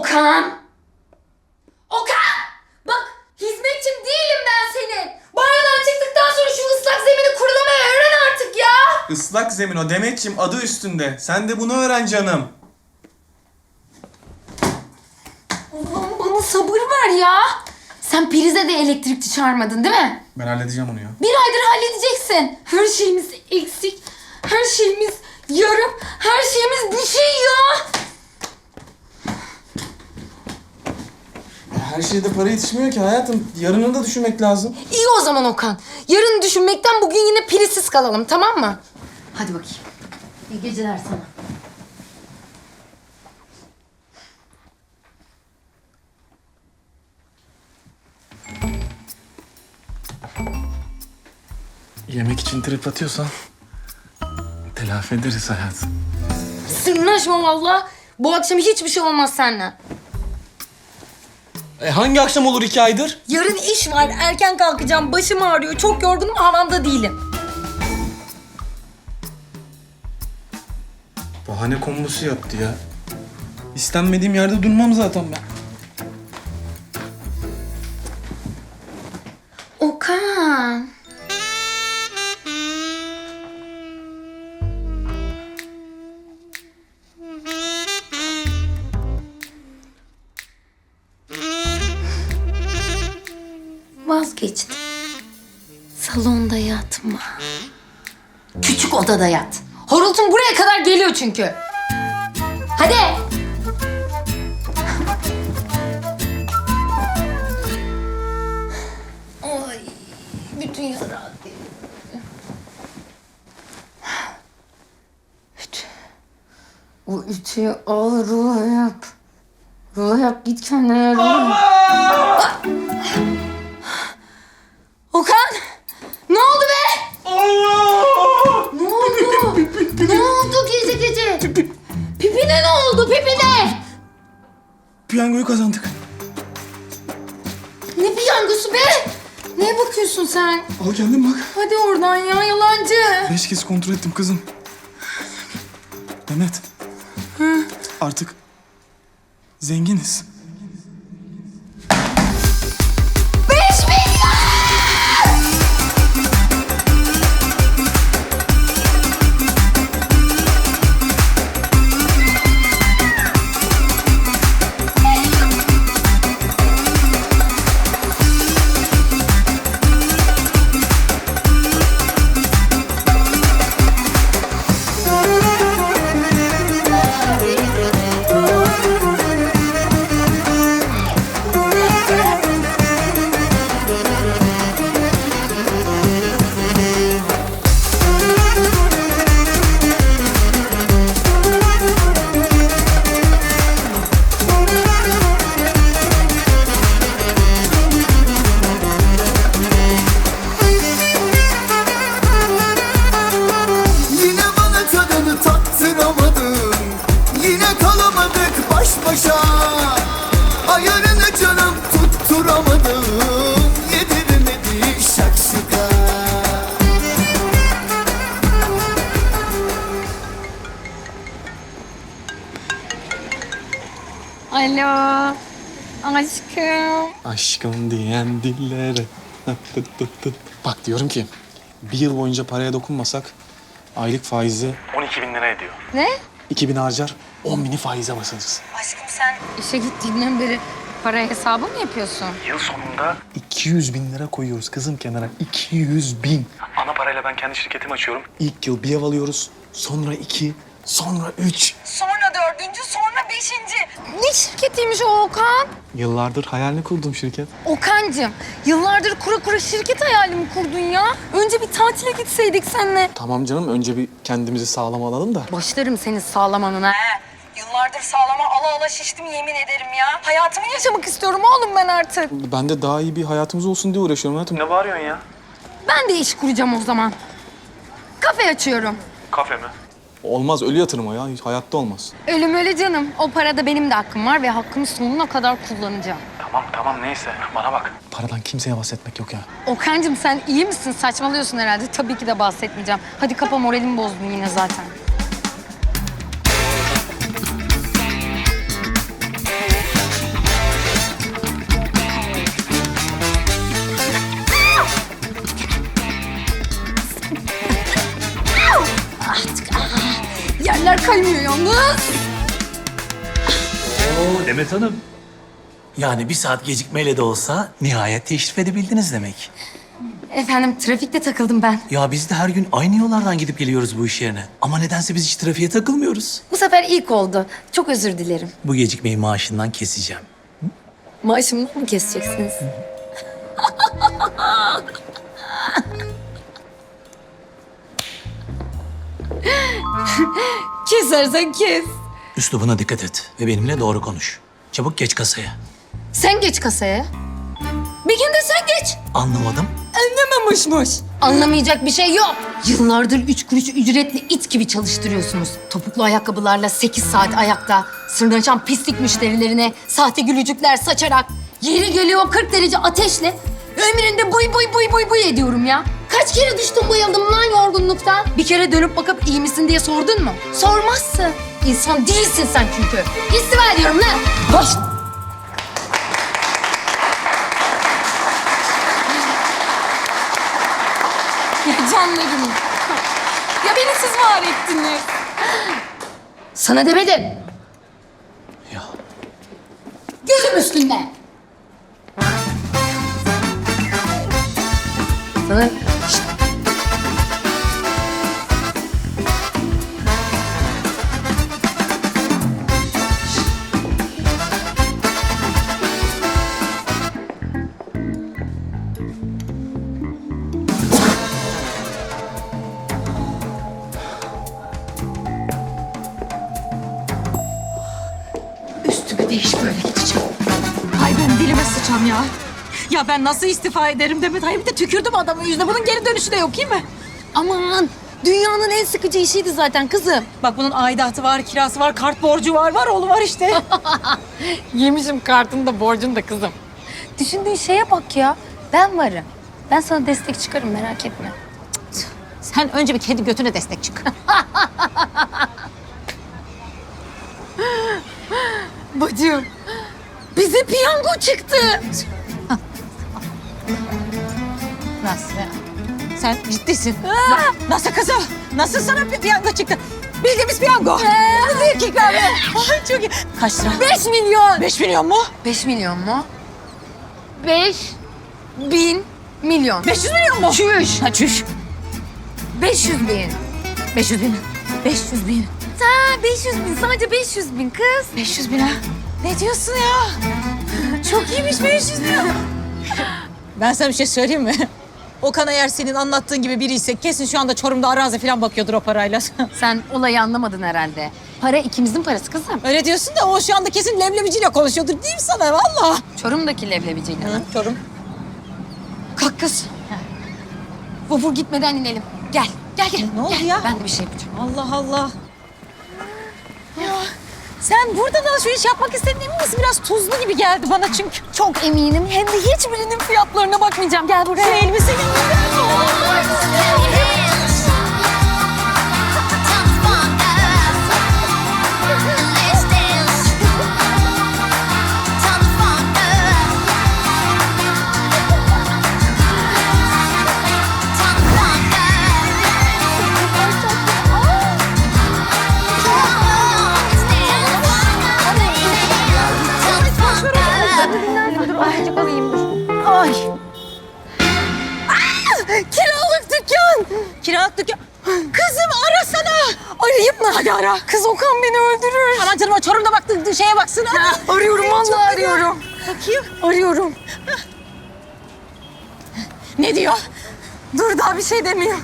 Okan! Okan! Bak hizmetçim değilim ben senin. Banyodan çıktıktan sonra şu ıslak zemini kurulamayı öğren artık ya. Islak zemin o Demetçim adı üstünde. Sen de bunu öğren canım. Allah'ım bana sabır ver ya. Sen prize de elektrikçi çağırmadın değil mi? Ben halledeceğim onu ya. Bir aydır halledeceksin. Her şeyimiz eksik. Her şeyimiz yarım. Her şeyimiz bir şey ya. Her şeyde para yetişmiyor ki hayatım. Yarını da düşünmek lazım. İyi o zaman Okan. Yarın düşünmekten bugün yine prizsiz kalalım tamam mı? Hadi bakayım. İyi geceler sana. Yemek için trip atıyorsan telafi ederiz hayatım. Sırnaşma valla. Bu akşam hiçbir şey olmaz seninle. E hangi akşam olur iki aydır? Yarın iş var. Erken kalkacağım. Başım ağrıyor. Çok yorgunum. Havamda değilim. Bahane kombosu yaptı ya. İstenmediğim yerde durmam zaten ben. Okan. Vazgeçtim. Salonda yatma. Küçük odada yat. Horultun buraya kadar geliyor çünkü. Hadi. Ay, bütün yara Ütü. O ütüyü al rulo yap. Rulo yap git kendine yardım. Okan! Al kendin bak. Hadi oradan ya yalancı. Beş kez kontrol ettim kızım. Demet. Artık zenginiz. Alo. Aşkım. Aşkım diyen dillere. Tıt tıt tıt. Bak diyorum ki bir yıl boyunca paraya dokunmasak aylık faizi 12 bin lira ediyor. Ne? 2 bin harcar 10 bini faize basarız. Aşkım sen işe gittiğinden beri para hesabı mı yapıyorsun? Yıl sonunda 200 bin lira koyuyoruz kızım kenara. 200 bin. Ana parayla ben kendi şirketimi açıyorum. İlk yıl bir ev alıyoruz. Sonra iki, sonra üç. Sonra dördüncü, sonra beşinci. Ne şirketiymiş o Okan? Yıllardır hayalini kurduğum şirket. Okan'cığım, yıllardır kura kura şirket hayali mi kurdun ya? Önce bir tatile gitseydik seninle. Tamam canım önce bir kendimizi sağlam alalım da. Başlarım senin sağlamanına. Yıllardır sağlama ala ala şiştim yemin ederim ya. Hayatımı yaşamak istiyorum oğlum ben artık. Ben de daha iyi bir hayatımız olsun diye uğraşıyorum hayatım. Ne bağırıyorsun ya? Ben de iş kuracağım o zaman. Kafe açıyorum. Kafe mi? Olmaz ölü yatırım o ya. Hayatta olmaz. Ölüm öyle canım. O parada benim de hakkım var ve hakkımı sonuna kadar kullanacağım. Tamam tamam neyse bana bak. Paradan kimseye bahsetmek yok ya. Okan'cığım sen iyi misin? Saçmalıyorsun herhalde. Tabii ki de bahsetmeyeceğim. Hadi kapa moralimi bozdun yine zaten. Kaymıyor yalnız. Oo Demet Hanım. Yani bir saat gecikmeyle de olsa nihayet teşrif edebildiniz demek. Efendim trafikte takıldım ben. Ya biz de her gün aynı yollardan gidip geliyoruz bu iş yerine. Ama nedense biz hiç trafiğe takılmıyoruz. Bu sefer ilk oldu. Çok özür dilerim. Bu gecikmeyi maaşından keseceğim. Maaşımdan mı keseceksiniz? Kesersen kes. Üslubuna dikkat et ve benimle doğru konuş. Çabuk geç kasaya. Sen geç kasaya. Bir gün de sen geç. Anlamadım. Anlamamışmış. Anlamayacak bir şey yok. Yıllardır üç kuruş ücretli it gibi çalıştırıyorsunuz. Topuklu ayakkabılarla sekiz saat ayakta. Sırnaşan pislik müşterilerine sahte gülücükler saçarak. Yeri geliyor 40 derece ateşle. Ömründe buy buy buy buy buy ediyorum ya. Kaç kere düştüm bayıldım lan yorgunluktan. Bir kere dönüp bakıp iyi misin diye sordun mu? Sormazsın. İnsan değilsin sen çünkü. İstifa ediyorum lan. Boş. Ya canlarım. Ya beni siz var ettiniz. Sana demedim. Ya Gözüm üstünde. Değiş böyle gideceğim. Ay ben dilime sıçam ya. Ya ben nasıl istifa ederim Demet? Ay bir de tükürdüm adamın yüzüne. Bunun geri dönüşü de yok değil mi? Aman dünyanın en sıkıcı işiydi zaten kızım. Bak bunun aidatı var, kirası var, kart borcu var, var oğlu var işte. Yemişim kartını da borcunu da kızım. Düşündüğün şeye bak ya. Ben varım. Ben sana destek çıkarım merak etme. Sen önce bir kendi götüne destek çık. Bacım bize piyango çıktı. Nasıl? Sen ciddisin. Na- nasıl kızım? Nasıl sana bir piyango çıktı? Bildiğimiz piyango. Ee, iki kahve. Ay çok iyi. Kaç lira? Beş milyon. Beş milyon mu? Beş milyon mu? Beş bin milyon. Beş yüz milyon mu? Çüş. Ha çüş. Beş yüz bin. Beş yüz bin. Beş yüz bin. Ha, 500 bin. Sadece 500 bin kız. 500 bin ha. Ne diyorsun ya? Çok iyiymiş 500 bin. Ben sana bir şey söyleyeyim mi? Okan eğer senin anlattığın gibi biri ise kesin şu anda Çorum'da arazi falan bakıyordur o parayla. Sen olayı anlamadın herhalde. Para ikimizin parası kızım. Öyle diyorsun da o şu anda kesin leblebiciyle konuşuyordur değil mi sana valla? Çorum'daki leblebiciyle. mi? Çorum. Kalk kız. Vapur gitmeden inelim. Gel. Gel gel. Ne oldu Gel. ya? Ben de bir şey yapacağım. Allah Allah. Sen buradan alışveriş yapmak istediğin emin misin? Biraz tuzlu gibi geldi bana çünkü. Çok eminim. Hem de hiçbirinin fiyatlarına bakmayacağım. Gel buraya. Şu elbisenin Azıcık Kiralık dükkan. Kızım arasana. Arayayım mı? Hadi ara. Kız Okan beni öldürür. Aman canım o Çorum'da baktığı şeye baksın. Hadi. Arıyorum vallahi arıyor. arıyorum. Bakayım. Arıyorum. Ne diyor? Dur daha bir şey demiyor.